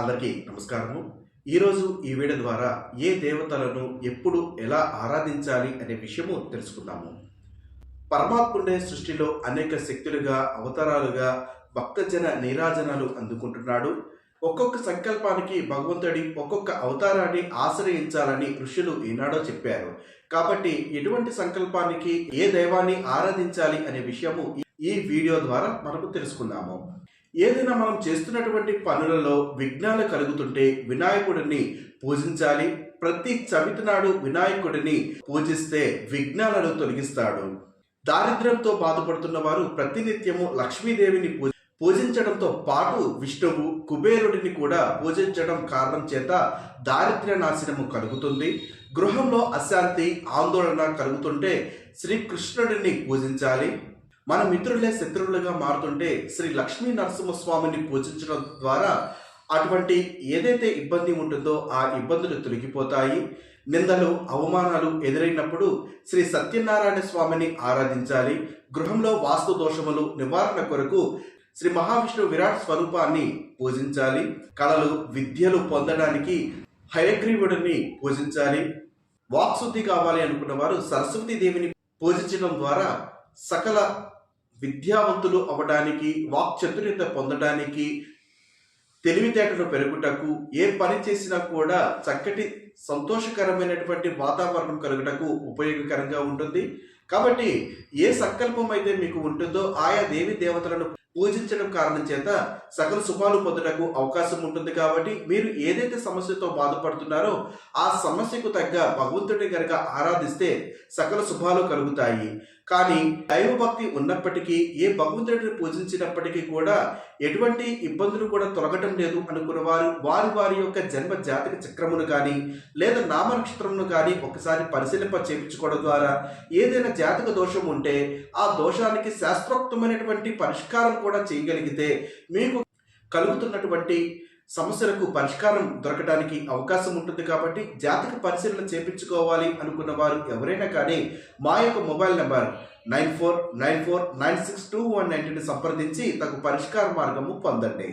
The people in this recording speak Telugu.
అందరికీ నమస్కారము. ఈరోజు ఈ వీడియో ద్వారా ఏ దేవతలను ఎప్పుడు ఎలా ఆరాధించాలి అనే విషయము తెలుసుకుందాము. పరమాత్ముడే సృష్టిలో అనేక శక్తులుగా అవతారాలుగా భక్తజన నీరాజనాలు అందుకుంటున్నాడు. ఒక్కొక్క సంకల్పానికి భగవంతుడి ఒక్కొక్క అవతారాన్ని ఆశ్రయించాలని ఋషులు ఈనాడో చెప్పారు. కాబట్టి ఎటువంటి సంకల్పానికి ఏ దైవాన్ని ఆరాధించాలి అనే విషయము ఈ వీడియో ద్వారా మనకు తెలుసుకుందాము. ఏదైనా మనం చేస్తున్నటువంటి పనులలో విఘ్నాలు కలుగుతుంటే వినాయకుడిని పూజించాలి. ప్రతి చవితి నాడు వినాయకుడిని పూజిస్తే విఘ్నాలను తొలగిస్తాడు. దారిద్ర్యంతో బాధపడుతున్న వారు ప్రతినిత్యము లక్ష్మీదేవిని పూజ పూజించడంతో పాటు విష్ణువు కుబేరుడిని కూడా పూజించడం కారణం చేత దారిద్ర్య నాశనము కలుగుతుంది. గృహంలో అశాంతి ఆందోళన కలుగుతుంటే శ్రీకృష్ణుడిని పూజించాలి. మన మిత్రులే శత్రువులుగా మారుతుంటే శ్రీ లక్ష్మీ నరసింహస్వామిని పూజించడం ద్వారా అటువంటి ఏదైతే ఇబ్బంది ఉంటుందో ఆ ఇబ్బందులు తొలగిపోతాయి. నిందలు అవమానాలు ఎదురైనప్పుడు శ్రీ సత్యనారాయణ స్వామిని ఆరాధించాలి. గృహంలో వాస్తు దోషములు నివారణ కొరకు శ్రీ మహావిష్ణువు విరాట్ స్వరూపాన్ని పూజించాలి. కళలు విద్యలు పొందడానికి హయగ్రీవుడిని పూజించాలి. వాక్శుద్ధి కావాలి అనుకున్న వారు సరస్వతీ దేవిని పూజించడం ద్వారా సకల విద్యావంతులు అవ్వడానికి వాక్చతుర్యత పొందడానికి తెలివితేటలు పెరుగుటకు ఏ పని చేసినా కూడా చక్కటి సంతోషకరమైనటువంటి వాతావరణం కలుగుటకు ఉపయోగకరంగా ఉంటుంది. కాబట్టి ఏ సంకల్పం అయితే మీకు ఉంటుందో ఆయా దేవి దేవతలను పూజించడం కారణం చేత సకల శుభాలు పొందటకు అవకాశం ఉంటుంది కాబట్టి మీరు ఏదైతే సమస్యతో బాధపడుతున్నారో ఆ సమస్యకు తగ్గ భగవంతుడిని కనుక ఆరాధిస్తే సకల శుభాలు కలుగుతాయి. కానీ దైవభక్తి ఉన్నప్పటికీ ఏ భగవంతుడిని పూజించినప్పటికీ కూడా ఎటువంటి ఇబ్బందులు కూడా తొలగటం లేదు అనుకున్న వారు వారి వారి యొక్క జన్మ జాతక చక్రమును కానీ లేదా నామ నక్షత్రమును కానీ ఒకసారి పరిశీలింప చేయించుకోవడం ద్వారా ఏదైనా జాతక దోషం ఉంటే ఆ దోషానికి శాస్త్రోక్తమైనటువంటి పరిష్కారం కూడా చేయగలిగితే మీకు కలుగుతున్నటువంటి సమస్యలకు పరిష్కారం దొరకడానికి అవకాశం ఉంటుంది కాబట్టి జాతక పరిశీలన చేపించుకోవాలి అనుకున్న వారు ఎవరైనా కానీ మా యొక్క mobile number nine four nine four nine six two one నైన్టీని సంప్రదించి తగు పరిష్కార మార్గము పొందండి.